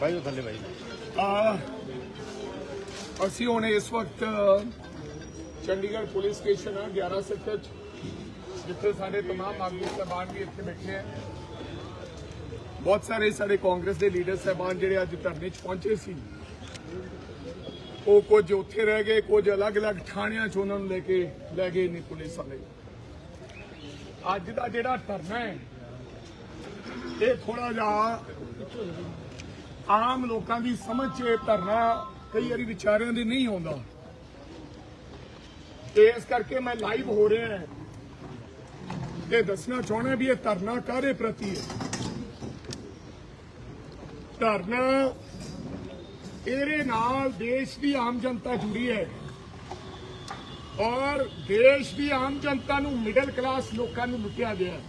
ਬਾਈ ਉਹ ਥੱਲੇ ਬਾਈ ਆ ਅਸੀਂ ਹੁਣ ਇਸ ਵਕਤ ਚੰਡੀਗੜ੍ਹ ਪੁਲਿਸ ਸਟੇਸ਼ਨ ਆ 11 ਸੈਕਟਰ 'ਚ, ਜਿੱਥੇ ਸਾਡੇ तमाम ਆਗੂ ਸਾਹਿਬਾਨ ਵੀ ਇੱਥੇ ਬੈਠੇ ਆ ਬਹੁਤ ਸਾਰੇ ਸਾਡੇ ਕਾਂਗਰਸ ਦੇ ਲੀਡਰ ਸਾਹਿਬਾਨ ਜਿਹੜੇ ਅੱਜ ਧਰਨੇ 'ਚ ਪਹੁੰਚੇ ਸੀ ਉਹ ਕੁਝ ਉੱਥੇ ਰਹਿ ਗਏ ਕੁਝ ਅਲੱਗ-ਅਲੱਗ ਥਾਣਿਆਂ 'ਚ ਉਹਨਾਂ ਨੂੰ ਲੈ ਕੇ ਲੈ ਗਏ ਨੇ ਪੁਲਿਸ ਵਾਲੇ ਅੱਜ ਦਾ ਜਿਹੜਾ ਧਰਨਾ ਹੈ ਇਹ ਥੋੜਾ ਜਿਹਾ ਆਮ ਲੋਕਾਂ ਦੀ ਸਮਝ 'ਚ ਇਹ ਧਰਨਾ ਕਈ ਵਾਰੀ ਵਿਚਾਰਿਆਂ ਦੇ ਨਹੀਂ ਆਉਂਦਾ। ਤੇ ਇਸ ਕਰਕੇ ਮੈਂ ਲਾਈਵ ਹੋ ਰਿਹਾ ਹਾਂ। ਤੇ ਦੱਸਣਾ ਚਾਹੁੰਦਾ ਵੀ ਇਹ ਧਰਨਾ ਕਾਹਦੇ ਪ੍ਰਤੀ ਹੈ? ਧਰਨਾ ਇਹਦੇ ਨਾਲ ਦੇਸ਼ ਦੀ ਆਮ ਜਨਤਾ ਜੁੜੀ ਹੈ। ਔਰ ਦੇਸ਼ ਦੀ ਆਮ ਜਨਤਾ ਨੂੰ ਮਿਡਲ ਕਲਾਸ ਲੋਕਾਂ ਨੂੰ ਲੁੱਟਿਆ ਗਿਆ। ਹੈ।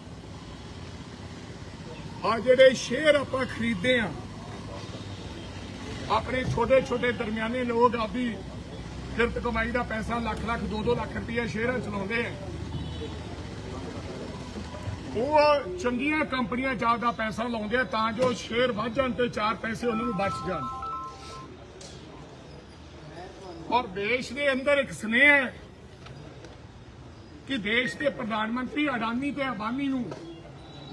ਆ ਜਿਹੜੇ ਸ਼ੇਅਰ ਆਪਾਂ ਖਰੀਦਦੇ ਆ, ਆਪਣੇ ਛੋਟੇ ਛੋਟੇ ਦਰਮਿਆਨੇ ਲੋਕ ਆਪਦੀ ਕਿਰਤ ਕਮਾਈ ਦਾ ਪੈਸਾ ਲੱਖ ਲੱਖ 2-2 ਲੱਖ ਰੁਪਏ ਸ਼ੇਅਰਾਂ ਚ ਲਾਉਂਦੇ ਆ। ਉਹ ਚੰਗੀਆਂ ਕੰਪਨੀਆਂ ਜ਼ਿਆਦਾ ਪੈਸਾ ਲਾਉਂਦੇ ਆ ਤਾਂ ਜੋ ਸ਼ੇਅਰ ਵੱਧ ਜਾਣ ਤੇ ਚਾਰ ਪੈਸੇ ਉਹਨਾਂ ਨੂੰ ਬਚ ਜਾਣ। ਔਰ ਦੇਸ਼ ਦੇ ਅੰਦਰ ਇੱਕ ਸਨੇਹ ਹੈ ਕਿ ਦੇਸ਼ ਦੇ ਪ੍ਰਧਾਨ ਮੰਤਰੀ ਅਡਾਨੀ ਤੇ ਅਬਾਨੀ ਨੂੰ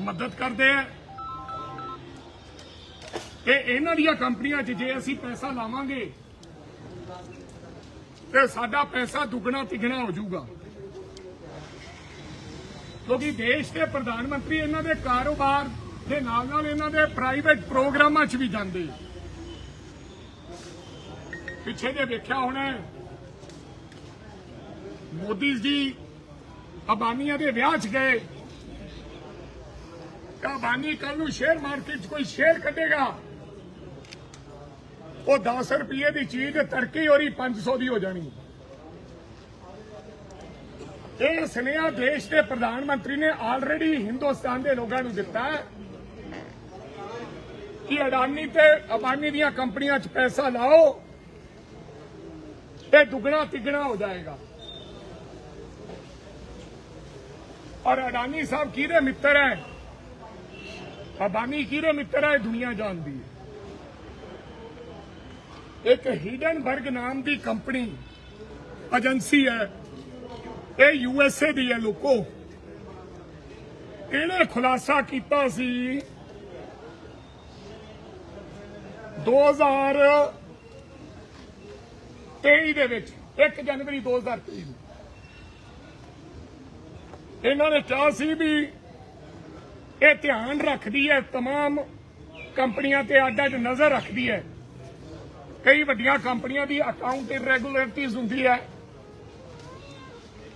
ਮਦਦ ਕਰਦੇ ਆ। ਤੇ ਇਹਨਾਂ ਦੀਆਂ ਕੰਪਨੀਆਂ 'ਚ ਜੇ ਅਸੀਂ ਪੈਸਾ ਲਾਵਾਂਗੇ, ਤੇ ਸਾਡਾ ਪੈਸਾ ਦੁੱਗਣਾ ਤਿੱਗਣਾ ਹੋ ਜਾਊਗਾ। ਕਿਉਂਕਿ ਦੇਸ਼ ਦੇ ਪ੍ਰਧਾਨ ਮੰਤਰੀ ਇਹਨਾਂ ਦੇ ਕਾਰੋਬਾਰ ਦੇ ਨਾਲ ਨਾਲ ਇਹਨਾਂ ਦੇ ਪ੍ਰਾਈਵੇਟ ਪ੍ਰੋਗਰਾਮਾਂ 'ਚ ਵੀ ਜਾਂਦੇ। ਪਿੱਛੇ ਜੇ ਵੇਖਿਆ ਹੋਣਾ, ਮੋਦੀ ਜੀ ਅਬਾਨੀਆਂ ਦੇ ਵਿਆਹ 'ਚ ਗਏ। ਤਾਂ ਅਬਾਨੀ ਕੱਲ ਨੂੰ ਸ਼ੇਅਰ ਮਾਰਕੀਟ 'ਚ ਕੋਈ ਸ਼ੇਅਰ ਕੱਢੇਗਾ। ਉਹ 10 ਰੁਪਏ ਦੀ ਚੀਜ਼ ਤੜਕੇ ਹੋਰੀ 500 ਦੀ ਹੋ ਜਾਣੀ। ਇਹ ਸੁਨੇਹਾ ਦੇਸ਼ ਦੇ ਪ੍ਰਧਾਨ ਮੰਤਰੀ ਨੇ ਆਲਰੇਡੀ ਹਿੰਦੁਸਤਾਨ ਦੇ ਲੋਕਾਂ ਨੂੰ ਦਿੱਤਾ ਕਿ ਅਡਾਨੀ ਤੇ ਅਬਾਨੀ ਦੀਆਂ ਕੰਪਨੀਆਂ 'ਚ ਪੈਸਾ ਲਾਓ ਤੇ ਦੁੱਗਣਾ ਤਿੱਗਣਾ ਹੋ ਜਾਏਗਾ। ਔਰ ਅਡਾਨੀ ਸਾਹਿਬ ਕਿਹਦੇ ਮਿੱਤਰ ਹੈ? ਅਬਾਨੀ ਕਿਹਦੇ ਮਿੱਤਰ ਹੈ? ਇਹ ਦੁਨੀਆ ਜਾਣਦੀ ਹੈ। ਇੱਕ ਹਿਡਨਬਰਗ ਨਾਮ ਦੀ ਕੰਪਨੀ ਏਜੰਸੀ ਹੈ ਇਹ ਯੂਐਸਏ ਦੀ ਹੈ ਲੋਕੋ ਇਹਨੇ ਖੁਲਾਸਾ ਕੀਤਾ ਸੀ 2023 ਦੇ ਵਿੱਚ 1 ਜਨਵਰੀ 2023 ਨੂੰ ਇਹਨਾਂ ਨੇ ਕਿਹਾ ਸੀ ਵੀ ਇਹ ਧਿਆਨ ਰੱਖਦੀ ਹੈ तमाम ਕੰਪਨੀਆਂ ਤੇ ਅੱਡ-ਅੱਡ ਨਜ਼ਰ ਰੱਖਦੀ ਹੈ ਕਈ ਵੱਡੀਆਂ ਕੰਪਨੀਆਂ ਦੀ ਅਕਾਊਂਟ ਇਰੈਗੂਲਰਿਟੀਜ਼ ਹੁੰਦੀ ਹੈ।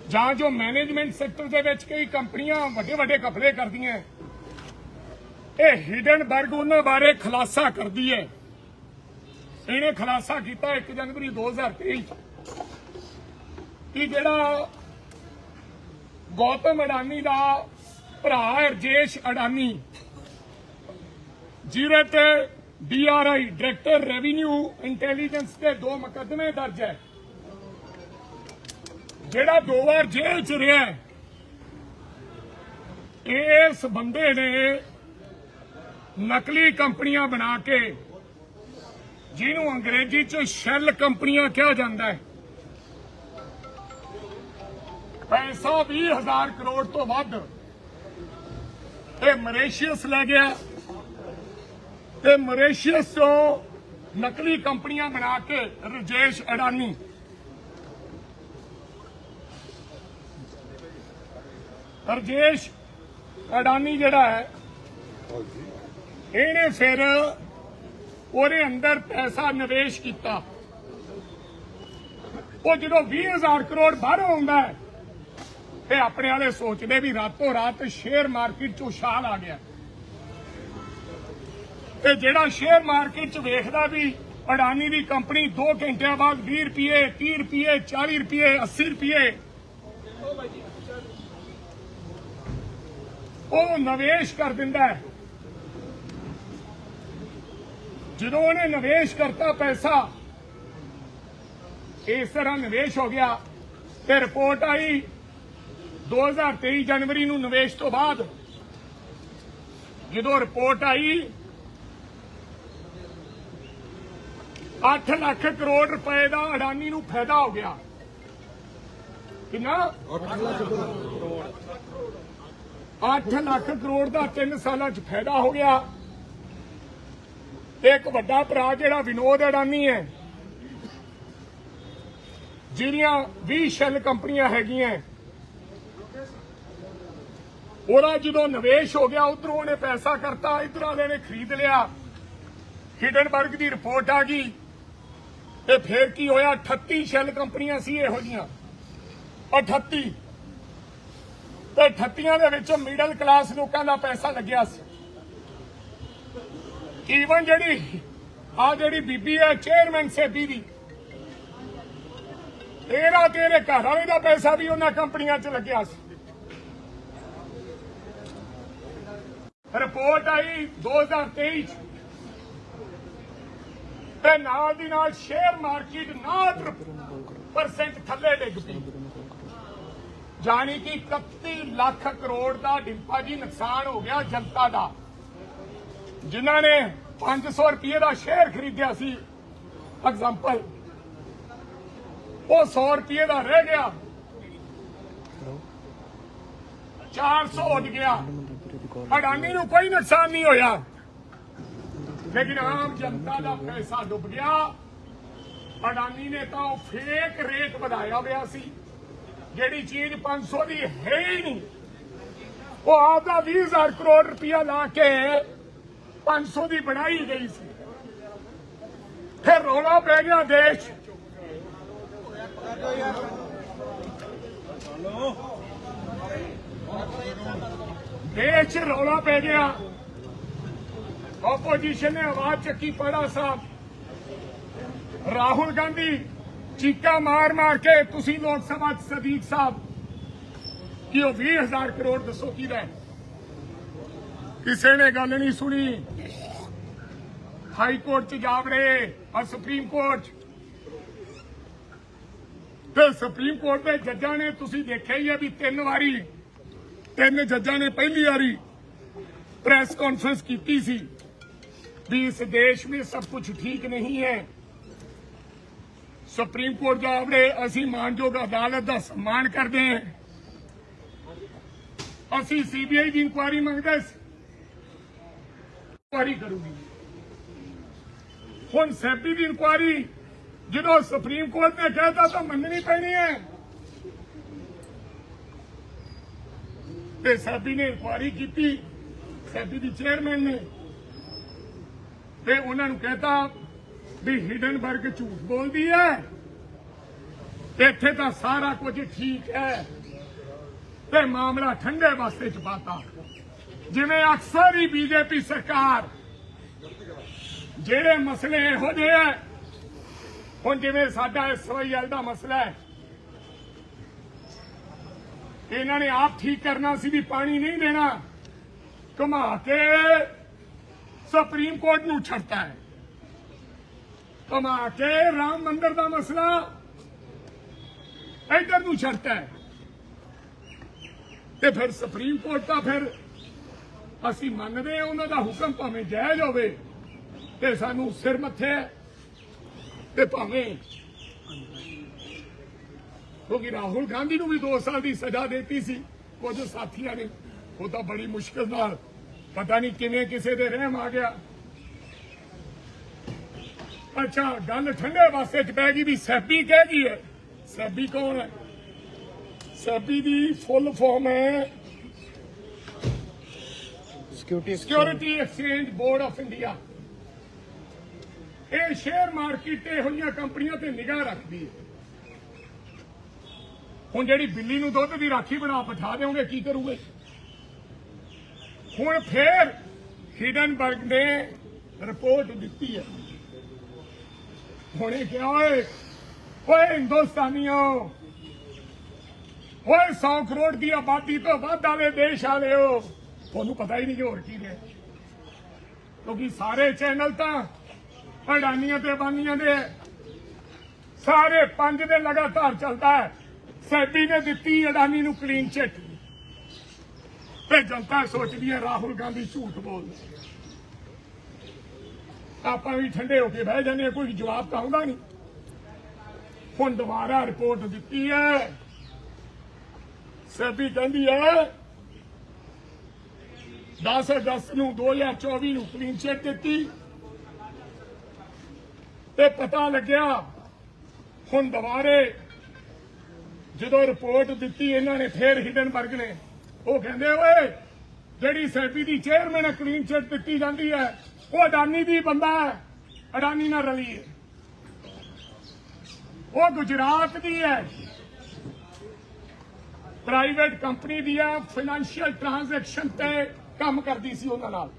ਜਾਂ ਜੋ ਮੈਨੇਜਮੈਂਟ ਸੈਕਟਰ ਦੇ ਵਿੱਚ ਕਈ ਕੰਪਨੀਆਂ ਵੱਡੇ ਵੱਡੇ ਕਪੜੇ ਕਰਦੀਆਂ ਇਹ ਹਿਡਨਬਰਗ ਉਹਨਾਂ ਬਾਰੇ ਖੁਲਾਸਾ ਕਰਦੀ ਹੈ। ਇਹਨੇ ਖੁਲਾਸਾ ਕੀਤਾ 1 ਜਨਵਰੀ 2023 ਚ ਕਿ ਜਿਹੜਾ ਗੌਤਮ ਅਡਾਨੀ ਦਾ ਭਰਾ ਰਜੇਸ਼ ਅਡਾਨੀ, ਜਿਹਦੇ ਤੇ ਡੀਆਰਆਈ ਡਾਇਰੈਕਟਰ ਰੈਵਨਿਊ ਇੰਟੈਲੀਜੈਂਸ ਦੇ ਦੋ ਮੁਕੱਦਮੇ ਦਰਜ ਹੈ। ਜਿਹੜਾ ਦੋ ਵਾਰ ਜੇਲ੍ਹ ਚ ਰਿਹਾ ਇਸ ਬੰਦੇ ਨੇ ਨਕਲੀ ਕੰਪਨੀਆਂ ਬਣਾ ਕੇ ਜਿਹਨੂੰ ਅੰਗਰੇਜ਼ੀ ਚ ਸ਼ੈਲ ਕੰਪਨੀਆਂ ਕਿਹਾ ਜਾਂਦਾ ਹੈ। ਪੈਸਾ 20000 ਕਰੋੜ ਤੋਂ ਵੱਧ ਇਹ ਮਲੇਸ਼ੀਅਸ ਲੈ ਗਿਆ। ਤੇ ਮਲੇਸ਼ੀਅਸ ਤੋਂ ਨਕਲੀ ਕੰਪਨੀਆਂ ਬਣਾ ਕੇ ਰਜੇਸ਼ ਅਡਾਨੀ। ਰਜੇਸ਼ ਅਡਾਨੀ ਜਿਹੜਾ ਹੈ, ਇਹਨੇ ਫਿਰ ਉਹਦੇ ਅੰਦਰ ਪੈਸਾ ਨਿਵੇਸ਼ ਕੀਤਾ। ਉਹ ਜਦੋਂ 20000 ਕਰੋੜ ਬਾਹਰੋਂ ਆਉਂਦਾ ਹੈ, ਤੇ ਆਪਣੇ ਵਾਲੇ ਸੋਚਦੇ ਵੀ ਰਾਤੋਂ ਰਾਤ ਸ਼ੇਅਰ ਮਾਰਕੀਟ ਚ ਉਛਾਲ ਆ ਗਿਆ। ਤੇ ਜਿਹੜਾ ਸ਼ੇਅਰ ਮਾਰਕੀਟ ਚ ਵੇਖਦਾ ਵੀ ਅਡਾਨੀ ਦੀ ਕੰਪਨੀ 2 ਘੰਟਿਆਂ ਬਾਅਦ 20 ਰੁਪਏ 30 ਰੁਪਏ 40 ਰੁਪਏ 80 ਰੁਪਏ। ਉਹ ਨਿਵੇਸ਼ ਕਰ ਦਿੰਦਾ ਹੈ। ਜਦੋਂ ਉਹਨੇ ਨਿਵੇਸ਼ ਕਰਤਾ ਪੈਸਾ, ਇਸ ਤਰ੍ਹਾਂ ਨਿਵੇਸ਼ ਹੋ ਗਿਆ ਤੇ ਰਿਪੋਰਟ ਆਈ 2023 ਜਨਵਰੀ ਨੂੰ ਨਿਵੇਸ਼ ਤੋਂ ਬਾਅਦ। ਜਦੋਂ ਰਿਪੋਰਟ ਆਈ 8 ਲੱਖ ਕਰੋੜ ਰੁਪਏ ਦਾ ਅਡਾਨੀ ਨੂੰ ਫਾਇਦਾ ਹੋ ਗਿਆ। ਕਿੰਨਾ? 8 ਲੱਖ ਕਰੋੜ ਦਾ 3 ਸਾਲਾਂ 'ਚ ਫਾਇਦਾ ਹੋ ਗਿਆ। ਤੇ ਇੱਕ ਵੱਡਾ ਭਰਾ ਜਿਹੜਾ ਵਿਨੋਦ ਅਡਾਨੀ ਹੈ, ਜਿਹੜੀਆਂ 20 ਸ਼ੈਲ ਕੰਪਨੀਆਂ ਹੈਗੀਆਂ। ਉਹਦਾ ਜਦੋਂ ਨਿਵੇਸ਼ ਹੋ ਗਿਆ, ਉਧਰੋਂ ਉਹਨੇ ਪੈਸਾ ਕਰਤਾ, ਇਧਰ ਵਾਲੇ ਨੇ ਖਰੀਦ ਲਿਆ। ਹਿਡਨਬਰਗ ਦੀ ਰਿਪੋਰਟ ਆ ਗਈ। ਤੇ ਫਿਰ ਕੀ ਹੋਇਆ? 38 ਸ਼ੈਲ ਕੰਪਨੀਆਂ ਸੀ ਇਹੋ ਜੀਆਂ 38 ਤੇ 38 ਦੇ ਵਿੱਚ ਮਿਡਲ ਕਲਾਸ ਲੋਕਾਂ ਦਾ ਪੈਸਾ ਲੱਗਿਆ ਸੀ। ਈਵਨ ਜਿਹੜੀ, ਆ ਜਿਹੜੀ ਬੀਬੀ ਹੈ ਚੇਅਰਮੈਨ ਸੇਬੀ ਦੀ ਤੇਰਾ ਤੇਰੇ ਘਰ ਵਾਲੇ ਦਾ ਪੈਸਾ ਵੀ ਉਹਨਾਂ ਕੰਪਨੀਆਂ 'ਚ ਲੱਗਿਆ ਸੀ। ਰਿਪੋਰਟ ਆਈ 2023 'ਚ। ਤੇ ਨਾਲ ਦੀ ਨਾਲ ਸ਼ੇਅਰ ਮਾਰਕੀਟ 9% ਥੱਲੇ ਡਿੱਗ ਪਈ। ਜਾਣੀ ਕਿ 31 ਲੱਖ ਕਰੋੜ ਦਾ ਡਿੰਪਾ ਜੀ ਨੁਕਸਾਨ ਹੋ ਗਿਆ ਜਨਤਾ ਦਾ। ਜਿਨ੍ਹਾਂ ਨੇ 500 ਰੁਪਏ ਦਾ ਸ਼ੇਅਰ ਖਰੀਦਿਆ ਸੀ। ਐਗਜ਼ਾਮਪਲ ਉਹ 100 ਰੁਪਏ ਦਾ ਰਹਿ ਗਿਆ। 400 ਉੱਡ ਗਿਆ। ਅਡਾਨੀ ਨੂੰ ਕੋਈ ਨੁਕਸਾਨ ਨਹੀਂ ਹੋਇਆ। ਲੇਕਿਨ ਆਮ ਜਨਤਾ ਦਾ ਪੈਸਾ ਡੁੱਬ ਗਿਆ। ਅਡਾਨੀ ਨੇ ਤਾਂ ਉਹ ਫੇਕ ਰੇਟ ਵਧਾਇਆ ਹੋਇਆ ਸੀ। ਜਿਹੜੀ ਚੀਜ਼ 500 ਦੀ ਹੈ ਹੀ ਨਹੀਂ। ਉਹ ਆਪਦਾ 20000 ਕਰੋੜ ਰੁਪਇਆ ਲਾ ਕੇ 500 ਦੀ ਬਣਾਈ ਗਈ ਸੀ। ਫਿਰ ਰੌਲਾ ਪੈ ਗਿਆ ਦੇਸ਼। 'ਚ। ਦੇਸ਼ 'ਚ ਰੌਲਾ ਪੈ ਗਿਆ। ਆਪੋਜੀਸ਼ਨ ਨੇ ਆਵਾਜ਼ ਚੱਕੀ, ਪੜਾ ਸਾਹਿਬ। ਰਾਹੁਲ ਗਾਂਧੀ ਚੀਕਾ ਮਾਰ ਮਾਰ ਕੇ ਤੁਸੀਂ ਲੋਕ ਸਭਾ 'ਚ ਸਦੀਕ ਸਾਹਿਬ। ਕਿ ਉਹ 20000 ਕਰੋੜ ਦੱਸੋ ਕੀ ਹੈ ਕਿਸੇ ਨੇ ਗੱਲ ਨਹੀਂ ਸੁਣੀ। ਹਾਈ ਕੋਰਟ 'ਚ ਜਾ ਵੜੇ ਔਰ ਸੁਪਰੀਮ ਕੋਰਟ। 'ਚ ਤੇ ਸੁਪਰੀਮ ਕੋਰਟ ਦੇ ਜੱਜਾਂ ਨੇ ਤੁਸੀਂ ਦੇਖਿਆ ਹੀ ਹੈ ਵੀ ਤਿੰਨ ਵਾਰੀ, ਤਿੰਨ ਜੱਜਾਂ ਨੇ ਪਹਿਲੀ ਵਾਰੀ ਪ੍ਰੈਸ ਕਾਨਫਰੰਸ ਕੀਤੀ ਸੀ। ਵੀ ਇਸ ਦੇਸ਼ ਵਿੱਚ ਸਭ ਕੁਝ ਠੀਕ ਨਹੀਂ ਹੈ। ਸੁਪਰੀਮ ਕੋਰਟ ਜਾ ਵੜੇ ਅਸੀਂ ਮਾਨਯੋਗ ਅਦਾਲਤ ਦਾ ਸਨਮਾਨ ਕਰਦੇ ਹਾਂ। ਅਸੀਂ ਸੀਬੀਆਈ ਦੀ ਇਨਕੁਆਇਰੀ ਮੰਗਦੇ ਸੀ। ਇਨਕੁਆਇਰੀ ਕਰੂਗੀ। ਹੁਣ ਸੈਬੀ ਦੀ ਇਨਕੁਆਇਰੀ, ਜਦੋਂ ਸੁਪਰੀਮ ਕੋਰਟ ਨੇ ਕਹਿਤਾ ਤਾਂ ਮੰਨਣੀ ਪੈਣੀ ਹੈ। ਤੇ ਸੈਬੀ ਨੇ ਇਨਕੁਆਇਰੀ ਕੀਤੀ। ਸੈਬੀ ਦੀ ਚੇਅਰਮੈਨ ਨੇ ਤੇ ਉਹਨਾਂ ਨੂੰ ਕਹਿਤਾ ਵੀ ਹਿਡਨਬਰਗ ਝੂਠ ਬੋਲਦੀ ਹੈ। ਤੇ ਇੱਥੇ ਤਾਂ ਸਾਰਾ ਕੁਝ ਠੀਕ ਹੈ। ਤੇ ਮਾਮਲਾ ਠੰਡੇ ਵਾਸਤੇ ਚ ਪਾਤਾ। ਜਿਵੇਂ ਅਕਸਰ ਹੀ ਬੀਜੇਪੀ ਸਰਕਾਰ ਜਿਹੜੇ ਮਸਲੇ ਇਹੋ ਜਿਹੇ ਆ ਹੁਣ ਜਿਵੇਂ ਸਾਡਾ ਇਸ ਸਵਈਅਲ ਦਾ ਮਸਲਾ ਹੈ, ਇਹਨਾਂ ਨੇ ਆਪ ਠੀਕ ਕਰਨਾ ਸੀ ਵੀ ਪਾਣੀ ਨਹੀਂ ਦੇਣਾ। ਘੁਮਾ ਕੇ ਸੁਪਰੀਮ ਕੋਰਟ ਨੂੰ ਛੱਡਤਾ ਹੈ। ਘੁਮਾ ਕੇ ਰਾਮ ਮੰਦਿਰ ਦਾ ਮਸਲਾ ਇੱਧਰ ਨੂੰ ਛੱਡਤਾ ਹੈ। ਤੇ ਫਿਰ ਸੁਪਰੀਮ ਕੋਰਟ ਤਾਂ ਫਿਰ ਅਸੀਂ ਮੰਨਦੇ ਹਾਂ, ਉਹਨਾਂ ਦਾ ਹੁਕਮ ਭਾਵੇਂ ਜਾਇਜ਼ ਹੋਵੇ ਤੇ ਸਾਨੂੰ ਸਿਰ ਮੱਥੇ ਤੇ ਭਾਵੇਂ ਕਿਉਂਕਿ ਰਾਹੁਲ ਗਾਂਧੀ ਨੂੰ ਵੀ 2 ਸਾਲ ਦੀ ਸਜ਼ਾ ਦਿੱਤੀ ਸੀ, ਕੁਝ ਸਾਥੀਆਂ ਨੇ, ਉਹ ਤਾਂ ਬੜੀ ਮੁਸ਼ਕਲ ਨਾਲ ਪਤਾ ਨਹੀਂ ਕਿਵੇਂ ਕਿਸੇ ਦੇ ਰਹਿਮ ਆ ਗਿਆ। ਅੱਛਾ ਗੱਲ ਠੰਡੇ ਵਾਸਤੇ ਚ ਪੈ ਗਈ ਵੀ ਸੈਬੀ ਕਹਿ ਗਈ ਹੈ। ਸੈਬੀ ਕੌਣ ਹੈ? ਸੈਬੀ ਦੀ ਫੁੱਲ ਫਾਰਮ ਹੈ security security exchange board of India ਇਹ ਸ਼ੇਅਰ ਮਾਰਕੀਟ ਤੇ ਜਿਹੀਆਂ ਕੰਪਨੀਆਂ ਤੇ ਨਿਗਾਹ ਰੱਖਦੀ ਹੈ। ਹੁਣ ਜਿਹੜੀ ਬਿੱਲੀ ਨੂੰ ਦੁੱਧ ਦੀ ਰਾਖੀ ਬਣਾ ਬਿਠਾ ਦੇਵੋਗੇ ਕੀ ਕਰੂਗੇ? ਹੁਣ ਫੇਰ ਹਿਡਨਬਰਗ ਨੇ ਰਿਪੋਰਟ ਦਿੱਤੀ ਹੈ। ਹੁਣੇ ਕਿਹਾ ਓਏ ਓਏ ਹਿੰਦੁਸਤਾਨੀਓ, ਓਏ 100 ਕਰੋੜ ਦੀ ਆਬਾਦੀ ਤੋਂ ਵੱਧ ਵਾਲੇ ਦੇਸ਼ ਵਾਲਿਓ, ਤੁਹਾਨੂੰ ਪਤਾ ਹੀ ਨਹੀਂ ਕਿ ਹੋਰ ਕੀ ਨੇ। ਕਿਉਂਕਿ ਸਾਰੇ ਚੈਨਲ ਤਾਂ ਅਡਾਨੀਆਂ ਤੇ ਬਾਨੀਆਂ ਦੇ, ਸਾਰੇ ਪੰਜ ਦੇ ਲਗਾਤਾਰ ਚੱਲਦਾ ਹੈ। ਸੈਬੀ ਨੇ ਦਿੱਤੀ ਅਡਾਨੀ ਨੂੰ ਕਲੀਨ ਚਿੱਟ ਤੇ ਜਨਤਾ ਸੋਚਦੀ ਹੈ ਰਾਹੁਲ ਗਾਂਧੀ ਝੂਠ ਬੋਲਦਾ ਆਪਾਂ ਵੀ ਠੰਡੇ ਹੋ ਕੇ ਬਹਿ ਜਾਂਦੇ ਕੋਈ ਜਵਾਬ ਤਾਂ ਆਉਂਦਾ ਨਹੀਂ। ਹੁਣ ਦੁਬਾਰਾ ਰਿਪੋਰਟ ਦਿੱਤੀ ਹੈ। ਸੈਬੀ ਕਹਿੰਦੀ ਹੈ 10 ਅਗਸਤ ਨੂੰ 2024 ਨੂੰ ਕਲੀਨ ਚਿੱਟ ਦਿੱਤੀ। ਤੇ ਪਤਾ ਲੱਗਿਆ, ਹੁਣ ਦੁਬਾਰੇ ਜਦੋਂ ਰਿਪੋਰਟ ਦਿੱਤੀ, ਇਹਨਾਂ ਨੇ ਫੇਰ ਹਿਡਨਬਰਗ ਨੇ। ਉਹ ਕਹਿੰਦੇ ਓਏ, ਜਿਹੜੀ ਸੈਬੀ ਦੀ ਚੇਅਰਮੈਨ ਕਲੀਨ ਚਿੱਟ ਦਿੱਤੀ ਜਾਂਦੀ ਹੈ ਉਹ ਅਡਾਨੀ ਦੀ ਬੰਦਾ ਹੈ, ਅਡਾਨੀ ਨਾਲ ਰਲੀ ਹੈ। ਉਹ ਗੁਜਰਾਤ ਦੀ ਹੈ। ਪ੍ਰਾਈਵੇਟ ਕੰਪਨੀ ਦੀ ਹੈ ਫਾਈਨੈਂਸ਼ੀਅਲ ਟ੍ਰਾਂਜੈਕਸ਼ਨ ਤੇ ਕੰਮ ਕਰਦੀ ਸੀ ਉਹਨਾਂ ਨਾਲ।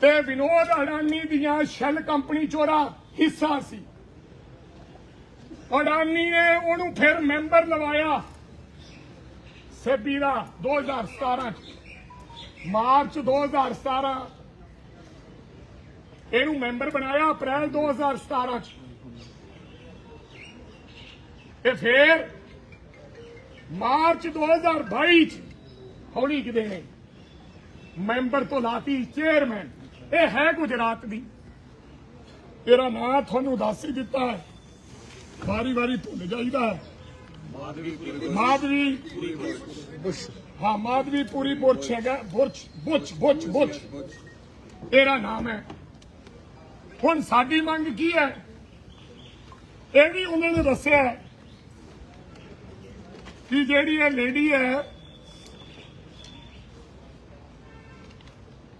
ਤੇ ਵਿਨੋਦ ਅਡਾਨੀ ਦੀਆਂ ਸ਼ੈਲ ਕੰਪਨੀ ਚੋਰਾ ਹਿੱਸਾ ਸੀ। ਅਡਾਨੀ ਨੇ ਉਹਨੂੰ ਫਿਰ ਮੈਂਬਰ ਲਵਾਇਆ। ਸੇਬੀ ਦਾ 2017 ਚ ਮਾਰਚ 2017 ਇਹਨੂੰ ਮੈਂਬਰ ਬਣਾਇਆ ਅਪ੍ਰੈਲ 2017 ਚ। ਤੇ ਫਿਰ ਮਾਰਚ 2022 ਚ ਹੌਲੀ ਕਿਤੇ ਨੇ? ਮੈਂਬਰ ਤੋਂ ਲਾਤੀ ਚੇਅਰਮੈਨ। ਇਹ ਹੈ ਗੁਜਰਾਤ ਦੀ। ਤੇਰਾ ਨਾਂ ਤੁਹਾਨੂੰ ਦੱਸ ਹੀ ਦਿੱਤਾ ਹੈ। ਵਾਰੀ ਵਾਰੀ ਭੁੱਲ ਜਾਈਦਾ ਹੈ। ਮਾਧਵੀ ਹਾਂ ਮਾਧਵੀ ਪੂਰੀ ਬੁਰਛ ਹੈਗਾ ਬੁਰਛ ਬੁਰਛ ਬੁਰਛ ਬੁਰਛ ਇਹਦਾ ਨਾਮ ਹੈ ਹੁਣ ਸਾਡੀ ਮੰਗ ਕੀ ਹੈ ਇਹ ਵੀ ਉਹਨਾਂ ਨੇ ਦੱਸਿਆ ਕਿ ਜਿਹੜੀ ਇਹ ਲੇਡੀ ਹੈ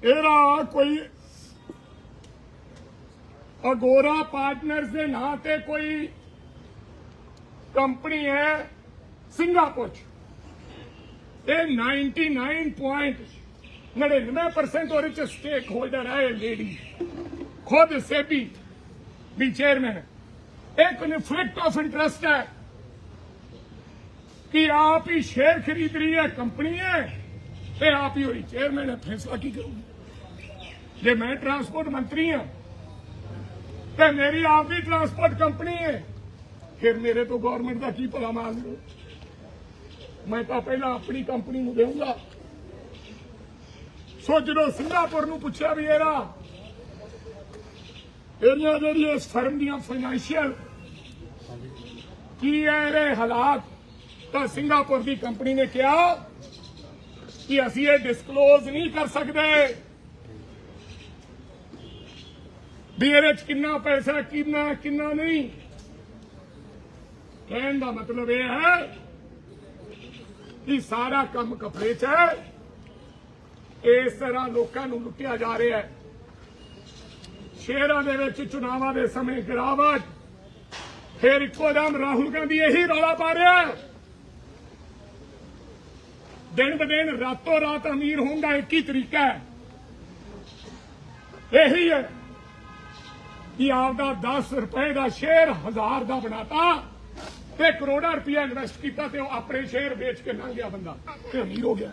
ਇਹਦਾ ਕੋਈ ਅਗੋਰਾ ਪਾਰਟਨਰਸ ਦੇ ਨਾਂ ਤੇ ਕੋਈ ਕੰਪਨੀ ਹੈ ਸਿੰਗਾਪੁਰ ਚ। ਇਹ 99.99% ਉਹਦੇ ਚ ਸਟੇਕ ਹੋਲਡਰ ਹੈ ਇਹ ਲੇਡੀ ਖੁਦ ਸੇਬੀ ਵੀ ਚੇਅਰਮੈਨ ਇਹ ਕਨਫਲਿਕਟ ਆਫ ਇੰਟਰਸਟ ਹੈ ਕਿ ਆਪ ਹੀ ਸ਼ੇਅਰ ਖਰੀਦ ਰਹੀ ਹੈ, ਕੰਪਨੀ ਹੈ ਤੇ ਆਪ ਹੀ ਹੋਈ ਚੇਅਰਮੈਨ ਹੈ। ਫੈਸਲਾ ਕੀ ਕਰੂਗੀ? ਜੇ ਮੈਂ ਟਰਾਂਸਪੋਰਟ ਮੰਤਰੀ ਹਾਂ, ਤੇ ਮੇਰੀ ਆਪ ਦੀ ਟਰਾਂਸਪੋਰਟ ਕੰਪਨੀ ਹੈ ਫਿਰ ਮੇਰੇ ਤੋਂ ਗਵਰਨਮੈਂਟ ਦਾ ਕੀ ਭਲਾ ਮੰਗ ਮੈਂ ਤਾਂ ਪਹਿਲਾਂ ਆਪਣੀ ਕੰਪਨੀ ਨੂੰ ਦੇਊਂਗਾ। ਸੋ ਜਦੋਂ ਸਿੰਗਾਪੁਰ ਨੂੰ ਪੁੱਛਿਆ ਵੀ ਇਹਦਾ, ਇਹਦੀਆਂ ਜਿਹੜੀ ਇਸ ਫਰਮ ਦੀਆਂ ਫਾਈਨੈਂਸ਼ੀਅਲ ਕੀ ਹੈ ਇਹਦੇ ਹਾਲਾਤ, ਤਾਂ ਸਿੰਗਾਪੁਰ ਦੀ ਕੰਪਨੀ ਨੇ ਕਿਹਾ ਕਿ ਅਸੀਂ ਇਹ ਡਿਸਕਲੋਜ਼ ਨਹੀਂ ਕਰ ਸਕਦੇ। ਵੀ ਇਹਦੇ ਚ ਕਿੰਨਾ ਪੈਸਾ, ਕਿੰਨਾ ਕਿੰਨਾ ਨਹੀਂ। ਕਹਿਣ ਦਾ ਮਤਲਬ ਇਹ ਹੈ ਕਿ ਸਾਰਾ ਕੰਮ ਕਪੜੇ 'ਚ ਹੈ। ਇਸ ਤਰ੍ਹਾਂ ਲੋਕਾਂ ਨੂੰ ਲੁੱਟਿਆ ਜਾ ਰਿਹਾ ਹੈ। ਸ਼ਹਿਰਾਂ ਦੇ ਵਿੱਚ, ਚੁਣਾਵਾਂ ਦੇ ਸਮੇਂ ਗਿਰਾਵਟ। ਫਿਰ ਇੱਕੋ ਦਮ ਰਾਹੁਲ ਗਾਂਧੀ ਇਹੀ ਰੌਲਾ ਪਾ ਰਿਹਾ ਹੈ। ਦਿਨ ਬ ਦਿਨ, ਰਾਤੋਂ ਰਾਤ ਅਮੀਰ ਹੋਣ ਦਾ ਇੱਕ ਹੀ ਤਰੀਕਾ ਹੈ। ਇਹੀ ਹੈ ਕਿ ਆਪਦਾ 10 ਰੁਪਏ ਦਾ ਸ਼ੇਅਰ ਹਜ਼ਾਰ ਦਾ ਬਣਾਤਾ। ਤੇ ਕਰੋੜਾਂ ਰੁਪਇਆ ਇਨਵੈਸਟ ਕੀਤਾ ਤੇ ਉਹ ਆਪਣੇ ਸ਼ੇਅਰ ਵੇਚ ਕੇ ਲੰਘ ਗਿਆ ਬੰਦਾ। ਤੇ ਅਮੀਰ ਹੋ ਗਿਆ?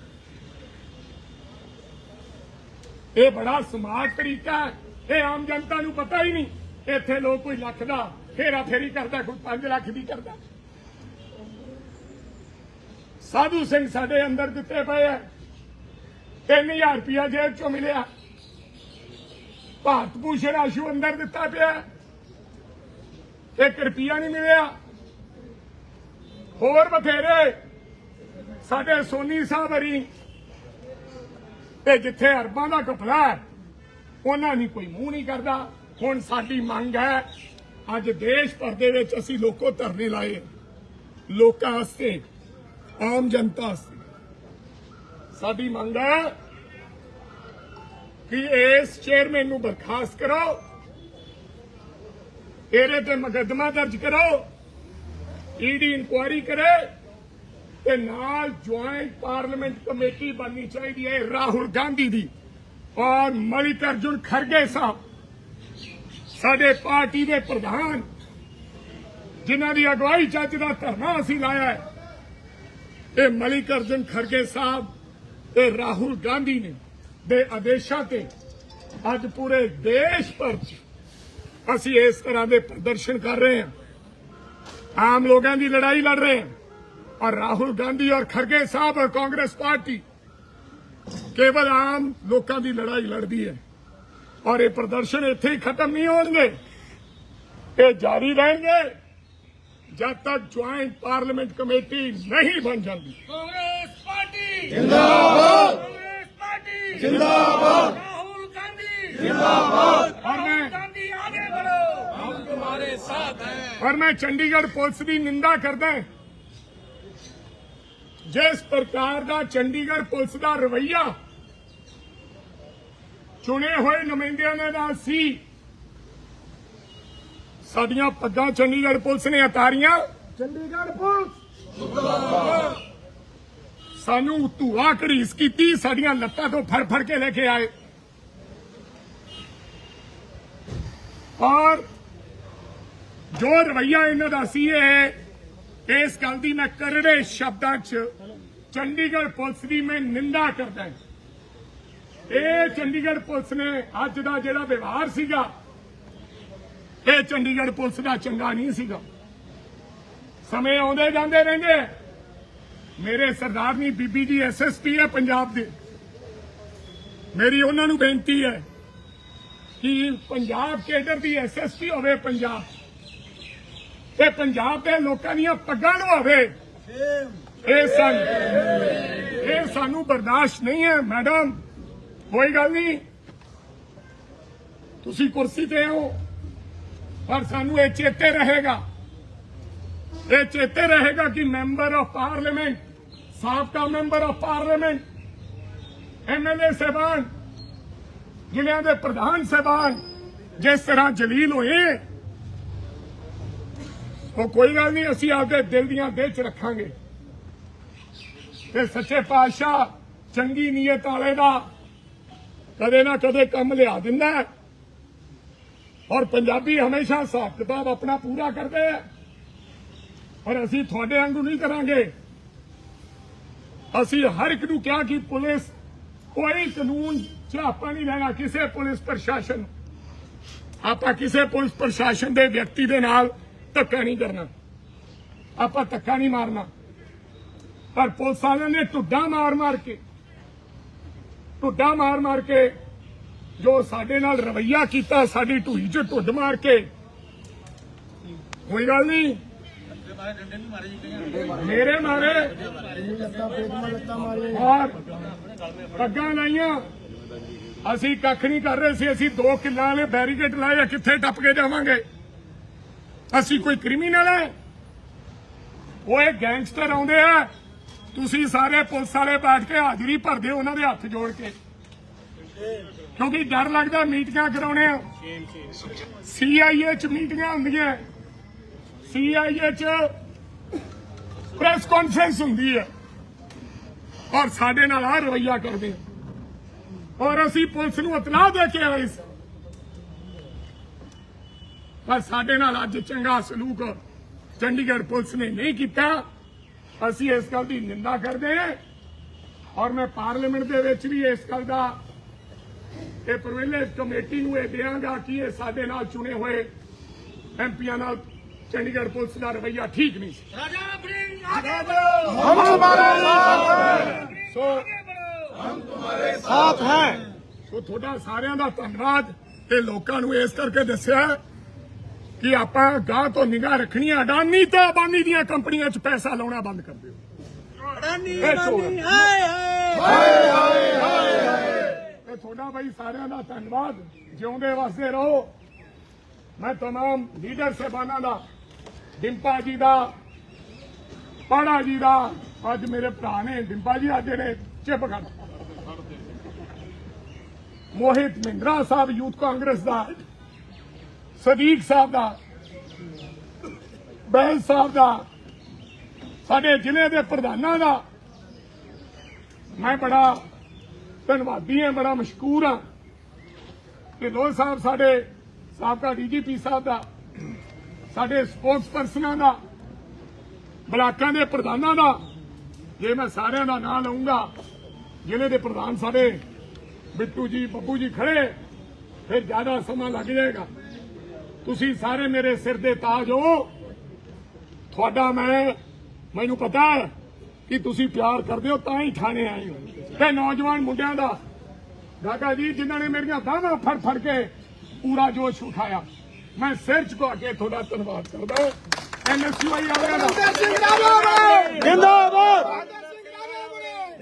ਇਹ ਬੜਾ ਸਮਾਰਟ ਤਰੀਕਾ ਹੈ। ਇਹ ਆਮ ਜਨਤਾ ਨੂੰ ਪਤਾ ਹੀ ਨਹੀਂ। ਇੱਥੇ ਲੋਕ ਕੋਈ ਲੱਖ ਦਾ ਫੇਰਾ ਫੇਰੀ ਕਰਦਾ, ਕੋਈ 5 ਲੱਖ ਦੀ ਕਰਦਾ। ਸਾਧੂ ਸਿੰਘ ਸਾਡੇ ਅੰਦਰ ਦਿੱਤੇ ਪਏ ਐ 3000 ਰੁਪਇਆ ਜੇਬ ਚੋਂ ਮਿਲਿਆ। ਭਾਰਤ ਭੂਸ਼ਣ ਆਸ਼ੂ ਅੰਦਰ ਦਿੱਤਾ ਪਿਆ। ਇੱਕ ਰੁਪਿਆ ਨਹੀਂ ਮਿਲਿਆ। ਹੋਰ ਬਥੇਰੇ। ਸਾਡੇ ਸੋਨੀ ਸਾਹਿਬ ਹਰੀ ਤੇ ਜਿੱਥੇ ਅਰਬਾਂ ਦਾ ਘਪਲਾ ਉਹਨਾਂ ਨਹੀਂ ਕੋਈ ਮੂੰਹ ਨਹੀਂ ਕਰਦਾ। ਹੁਣ ਸਾਡੀ ਮੰਗ ਹੈ, ਅੱਜ ਦੇਸ਼ ਭਰ ਦੇ ਵਿੱਚ ਅਸੀਂ ਲੋਕੋ ਧਰਨੇ ਲਾਏ। ਲੋਕਾਂ ਵਾਸਤੇ, ਆਮ ਜਨਤਾ ਵਾਸਤੇ। ਸਾਡੀ ਮੰਗ ਹੈ ਕਿ ਇਸ ਚੇਅਰਮੈਨ ਨੂੰ ਬਰਖਾਸਤ ਕਰੋ। ਇਹਦੇ ਤੇ ਮੁਕੱਦਮਾ ਦਰਜ ਕਰੋ। ਈਡੀ ਇਨਕੁਆਇਰੀ ਕਰੇ ਤੇ ਨਾਲ ਜੁਆਇੰਟ ਪਾਰਲੀਮੈਂਟ ਕਮੇਟੀ ਬਣਨੀ ਚਾਹੀਦੀ ਹੈ ਰਾਹੁਲ ਗਾਂਧੀ ਦੀ ਔਰ ਮਲਿਕ ਅਰਜੁਨ ਖਰਗੇ ਸਾਹਿਬ ਸਾਡੇ ਪਾਰਟੀ ਦੇ ਪ੍ਰਧਾਨ ਜਿਨ੍ਹਾਂ ਦੀ ਅਗਵਾਈ ਜੱਜ ਦਾ ਧਰਨਾ ਅਸੀਂ ਲਾਇਆ ਹੈ ਇਹ ਮਲਿਕ ਅਰਜੁਨ ਖਰਗੇ ਸਾਹਿਬ ਤੇ ਰਾਹੁਲ ਗਾਂਧੀ ਨੇ ਦੇ ਆਦੇਸ਼ਾਂ ਤੇ ਅੱਜ ਪੂਰੇ ਦੇਸ਼ ਭਰ 'ਚ ਅਸੀਂ ਇਸ ਤਰ੍ਹਾਂ ਦੇ ਪ੍ਰਦਰਸ਼ਨ ਕਰ ਰਹੇ ਹਾਂ आम लोगों की लड़ाई लड़ रहे हैं और राहुल गांधी और खड़गे साहब और कांग्रेस पार्टी केवल आम लोगों की लड़ाई लड़ती है और ये प्रदर्शन इतने ही खत्म नहीं होंगे ये जारी रहेंगे जब तक ज्वाइंट पार्लियामेंट कमेटी नहीं बन जाती कांग्रेस पार्टी जिंदाबाद कांग्रेस पार्टी जिंदाबाद राहुल गांधी जिंदाबाद और मैं ਪਰ ਮੈਂ ਚੰਡੀਗੜ੍ਹ ਪੁਲਿਸ ਦੀ ਨਿੰਦਾ ਕਰਦਾ। ਜਿਸ ਪ੍ਰਕਾਰ ਦਾ ਚੰਡੀਗੜ੍ਹ ਪੁਲਿਸ ਦਾ ਰਵਈਆ ਚੁਣੇ ਹੋਏ ਨੁਮਾਇੰਦਿਆਂ ਦੇ ਨਾਲ ਸੀ ਸਾਡੀਆਂ ਪੱਗਾਂ ਚੰਡੀਗੜ੍ਹ ਪੁਲਿਸ ਨੇ ਉਤਾਰੀਆਂ। ਚੰਡੀਗੜ੍ਹ ਪੁਲਿਸ! ਸਾਨੂੰ ਧੂਆ ਘੜੀਸ ਕੀਤੀ ਸਾਡੀਆਂ ਲੱਤਾਂ ਤੋਂ ਫੜ ਫੜ ਕੇ ਲੈ ਕੇ ਆਏ। ਔਰ ਜੋ ਰਵਈਆ ਇਹਨਾਂ ਦਾ ਸੀ ਇਹ, ਇਸ ਗੱਲ ਦੀ ਮੈਂ ਕਰੜੇ ਸ਼ਬਦਾਂ 'ਚ ਚੰਡੀਗੜ੍ਹ ਪੁਲਿਸ ਦੀ ਮੈਂ ਨਿੰਦਾ ਕਰਦਾ ਇਹ ਚੰਡੀਗੜ੍ਹ ਪੁਲਿਸ ਨੇ ਅੱਜ ਦਾ ਜਿਹੜਾ ਵਿਵਹਾਰ ਸੀਗਾ, ਇਹ ਚੰਡੀਗੜ੍ਹ ਪੁਲਿਸ ਦਾ ਚੰਗਾ ਨਹੀਂ ਸੀਗਾ। ਸਮੇਂ ਆਉਂਦੇ ਜਾਂਦੇ ਰਹਿੰਦੇ ਮੇਰੇ ਸਰਦਾਰਨੀ ਬੀਬੀ ਜੀ ਐਸਐਸਪੀ ਹੈ ਪੰਜਾਬ ਦੇ। ਮੇਰੀ ਉਹਨਾਂ ਨੂੰ ਬੇਨਤੀ ਹੈ ਕਿ ਪੰਜਾਬ ਕੇਡਰ ਦੀ ਐਸਐਸਪੀ ਹੋਵੇ ਪੰਜਾਬ ਤੇ ਪੰਜਾਬ ਦੇ ਲੋਕਾਂ ਦੀਆਂ ਪੱਗਾਂ ਲਵਾਵੇ ਇਹ ਸਨ ਇਹ ਸਾਨੂੰ ਬਰਦਾਸ਼ਤ ਨਹੀਂ ਹੈ, ਮੈਡਮ। ਕੋਈ ਗੱਲ ਨਹੀਂ। ਤੁਸੀਂ ਕੁਰਸੀ ਤੇ ਹੋ ਪਰ ਸਾਨੂੰ ਇਹ ਚੇਤੇ ਰਹੇਗਾ। ਇਹ ਚੇਤੇ ਰਹੇਗਾ ਕਿ ਮੈਂਬਰ ਆਫ ਪਾਰਲੀਮੈਂਟ, ਸਾਬਕਾ ਮੈਂਬਰ ਆਫ ਪਾਰਲੀਮੈਂਟ ਐਮਐਲਏ ਸਾਹਿਬਾਨ, ਜ਼ਿਲ੍ਹਿਆਂ ਦੇ ਪ੍ਰਧਾਨ ਸਾਹਿਬਾਨ, ਜਿਸ ਤਰ੍ਹਾਂ ਜਲੀਲ ਹੋਏ ਉਹ ਕੋਈ ਗੱਲ ਨਹੀਂ, ਅਸੀਂ ਆਪਦੇ ਦਿਲ ਦੀਆਂ ਦਿਲ ਚ ਰੱਖਾਂਗੇ। ਤੇ ਸੱਚੇ ਪਾਤਸ਼ਾਹ ਚੰਗੀ ਨੀਅਤ ਵਾਲੇ ਦਾ ਕਦੇ ਨਾ ਕਦੇ ਕੰਮ ਲਿਆ ਦਿੰਦਾ ਔਰ ਪੰਜਾਬੀ ਹਮੇਸ਼ਾ ਹਿਸਾਬ ਕਿਤਾਬ ਆਪਣਾ ਪੂਰਾ ਕਰਦੇ ਆ ਔਰ ਅਸੀਂ ਤੁਹਾਡੇ ਵਾਂਗੂ ਨਹੀਂ ਕਰਾਂਗੇ। ਅਸੀਂ ਹਰ ਇੱਕ ਨੂੰ ਕਿਹਾ ਕਿ ਪੁਲਿਸ ਕੋਈ ਕਾਨੂੰਨ ਚ ਆਪਾਂ ਨਹੀਂ ਲੈਣਾ ਕਿਸੇ ਪੁਲਿਸ ਪ੍ਰਸ਼ਾਸਨ ਨੂੰ। ਆਪਾਂ ਕਿਸੇ ਪੁਲਿਸ ਪ੍ਰਸ਼ਾਸਨ ਦੇ ਵਿਅਕਤੀ ਦੇ ਨਾਲ ਧੱਕਾ ਨਹੀਂ ਕਰਨਾ। ਆਪਾਂ ਧੱਕਾ ਨਹੀਂ ਮਾਰਨਾ। ਪਰ ਪੁਲਿਸ ਵਾਲਿਆਂ ਨੇ ਢੁੱਡਾ ਮਾਰ ਮਾਰ ਕੇ, ਢੁੱਡਾ ਮਾਰ ਮਾਰ ਕੇ ਜੋ ਸਾਡੇ ਨਾਲ ਰਵਈਆ ਕੀਤਾ, ਸਾਡੀ ਢੂਈ 'ਚ ਢੁੱਡ ਮਾਰ ਕੇ। ਕੋਈ ਗੱਲ ਨਹੀਂ। ਮੇਰੇ ਮਾਰੇ। ਔਰ ਪੱਗਾਂ ਲਾਈਆਂ। ਅਸੀਂ ਕੱਖ ਨਹੀਂ ਕਰ ਰਹੇ ਸੀ, ਅਸੀਂ ਦੋ ਕਿੱਲਾਂ ਵਾਲੇ ਬੈਰੀਕੇਡ ਲਾਏ ਕਿੱਥੇ ਟੱਪ ਕੇ ਜਾਵਾਂਗੇ? ਅਸੀਂ ਕੋਈ ਕ੍ਰਿਮੀਨਲ ਹੈ ਉਹ ਇਹ ਗੈਂਗਸਟਰ ਆਉਂਦੇ ਆ। ਤੁਸੀਂ ਸਾਰੇ ਪੁਲਿਸ ਵਾਲੇ ਬੈਠ ਕੇ ਹਾਜ਼ਰੀ ਭਰਦੇ ਹੋ ਉਹਨਾਂ ਦੇ ਹੱਥ ਜੋੜ ਕੇ। ਕਿਉਂਕਿ ਡਰ ਲੱਗਦਾ ਮੀਟਿੰਗਾਂ ਕਰਾਉਣੇ ਆ। ਸੀਆਈਏ ਚ ਮੀਟਿੰਗਾਂ ਹੁੰਦੀਆਂ। ਸੀਆਈਏ ਚ ਪ੍ਰੈਸ ਕਾਨਫਰੰਸ ਹੁੰਦੀ ਹੈ ਔਰ ਸਾਡੇ ਨਾਲ ਆ ਰਵਈਆ ਕਰਦੇ ਔਰ ਅਸੀਂ ਪੁਲਿਸ ਨੂੰ ਇਤਲਾਹ ਦੇ ਕੇ ਆਏ ਸੀ। ਪਰ ਸਾਡੇ ਨਾਲ ਅੱਜ ਚੰਗਾ ਸਲੂਕ ਚੰਡੀਗੜ੍ਹ ਪੁਲਿਸ ਨੇ ਨਹੀਂ ਕੀਤਾ। ਅਸੀਂ ਇਸ ਗੱਲ ਦੀ ਨਿੰਦਾ ਕਰਦੇ ਹਾਂ ਔਰ ਮੈਂ ਪਾਰਲੀਮੈਂਟ ਦੇ ਵਿੱਚ ਵੀ ਇਸ ਗੱਲ ਦਾ ਇਹ ਪ੍ਰਿਵਿਲੇਜ ਕਮੇਟੀ ਨੂੰ ਇਹ ਦੇਵਾਂਗਾ ਕਿ ਇਹ ਸਾਡੇ ਨਾਲ ਚੁਣੇ ਹੋਏ ਐਮਪੀਆਂ ਨਾਲ ਚੰਡੀਗੜ੍ਹ ਪੁਲਿਸ ਦਾ ਰਵਈਆ ਠੀਕ ਨਹੀਂ ਸੀ। ਰਾਜਾ ਬ੍ਰਿੰਗ ਹਮ ਹਮਾਰੇ ਸਾਥ ਸੋ ਹਮ ਤੁਹਾਡੇ ਸਾਥ ਹੈ। ਸੋ ਤੁਹਾਡਾ ਸਾਰਿਆਂ ਦਾ ਧੰਨਵਾਦ ਤੇ ਲੋਕਾਂ ਨੂੰ ਇਸ ਕਰਕੇ ਦੱਸਿਆ ਕਿ ਆਪਾਂ ਗਾਂ ਤੋਂ ਨਿਗਾਹ ਰੱਖਣੀ ਹੈ ਅਡਾਨੀ ਤੇ ਅਬਾਨੀ ਦੀਆਂ ਕੰਪਨੀਆਂ 'ਚ ਪੈਸਾ ਲਾਉਣਾ ਬੰਦ ਕਰ ਦਿਓ ਇਹ ਚੋਰ ਤੇ ਤੁਹਾਡਾ ਬਈ ਸਾਰਿਆਂ ਦਾ ਧੰਨਵਾਦ ਜਿਉਂਦੇ ਵਸਦੇ ਰਹੋ ਮੈਂ तमाम ਲੀਡਰ ਸਾਹਿਬਾਨਾਂ ਦਾ ਡਿੰਪਾ ਜੀ ਦਾ ਪਾੜਾ ਜੀ ਦਾ ਅੱਜ ਮੇਰੇ ਭਰਾ ਨੇ ਡਿੰਪਾ ਜੀ ਅੱਜ ਜਿਹੜੇ ਚਿਪ ਕਰ ਮੋਹਿਤ ਮਹਿੰਦਰਾ ਸਾਹਿਬ ਯੂਥ ਕਾਂਗਰਸ ਦਾ ਸਦੀਕ ਸਾਹਿਬ ਦਾ ਬੈਂਸ ਸਾਹਿਬ ਦਾ, ਸਾਡੇ ਜ਼ਿਲ੍ਹੇ ਦੇ ਪ੍ਰਧਾਨਾਂ ਦਾ, ਮੈਂ ਬੜਾ ਧੰਨਵਾਦੀ ਹਾਂ, ਬੜਾ ਮਸ਼ਕੂਰ ਹਾਂ ਕਿ ਲੋ ਸਾਹਿਬ ਸਾਡੇ ਸਾਬਕਾ ਡੀਜੀਪੀ ਸਾਹਿਬ ਦਾ, ਸਾਡੇ ਸਪੋਰਟਸ ਪਰਸਨਾਂ ਦਾ, ਬਲਾਕਾਂ ਦੇ ਪ੍ਰਧਾਨਾਂ ਦਾ, ਜੇ ਮੈਂ ਸਾਰਿਆਂ ਦਾ ਨਾਮ ਲਵਾਂਗਾ ਜ਼ਿਲ੍ਹੇ ਦੇ ਪ੍ਰਧਾਨ ਸਾਡੇ ਬਿੱਟੂ ਜੀ, ਬੱਬੂ ਜੀ ਖੜੇ, ਫਿਰ ਜ਼ਿਆਦਾ ਸਮਾਂ ਲੱਗ ਜਾਏਗਾ। ਤੁਸੀਂ ਸਾਰੇ ਮੇਰੇ ਸਿਰ ਦੇ ਤਾਜ ਹੋ। ਤੁਹਾਡਾ ਮੈਂ ਮੈਨੂੰ ਪਤਾ ਹੈ ਕਿ ਤੁਸੀਂ ਪਿਆਰ ਕਰਦੇ ਹੋ ਤਾਂ ਹੀ ਥਾਣੇ ਆਏ ਹੋ। ਤੇ ਨੌਜਵਾਨ ਮੁੰਡਿਆਂ ਦਾ ਦਾਦਾ ਜੀ ਜਿਨ੍ਹਾਂ ਨੇ ਮੇਰੀਆਂ ਬਾਹਾਂ ਫੜ ਫੜ ਕੇ ਪੂਰਾ ਜੋਸ਼ ਉਠਾਇਆ ਮੈਂ ਸਿਰ ਝੁਕਾ ਕੇ ਤੁਹਾਡਾ ਧੰਨਵਾਦ ਕਰਦਾ ਐਨਐਸਯੂਆਈ ਵਾਲਿਆਂ ਦਾ। ਜਿੰਦਾਬਾਦ!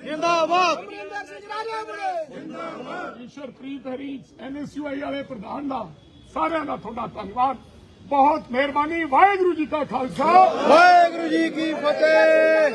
ਜਿੰਦਾਬਾਦ! ਈਸ਼ਵਰਪ੍ਰੀਤ ਹਰੀ ਐਨਐਸਯੂਆਈ ਵਾਲੇ ਪ੍ਰਧਾਨ ਦਾ। ਸਾਰਿਆਂ ਦਾ ਤੁਹਾਡਾ ਧੰਨਵਾਦ। ਬਹੁਤ ਮਿਹਰਬਾਨੀ। ਵਾਹਿਗੁਰੂ ਜੀ ਕਾ ਖਾਲਸਾ। ਵਾਹਿਗੁਰੂ ਜੀ ਕੀ ਫਤਿਹ।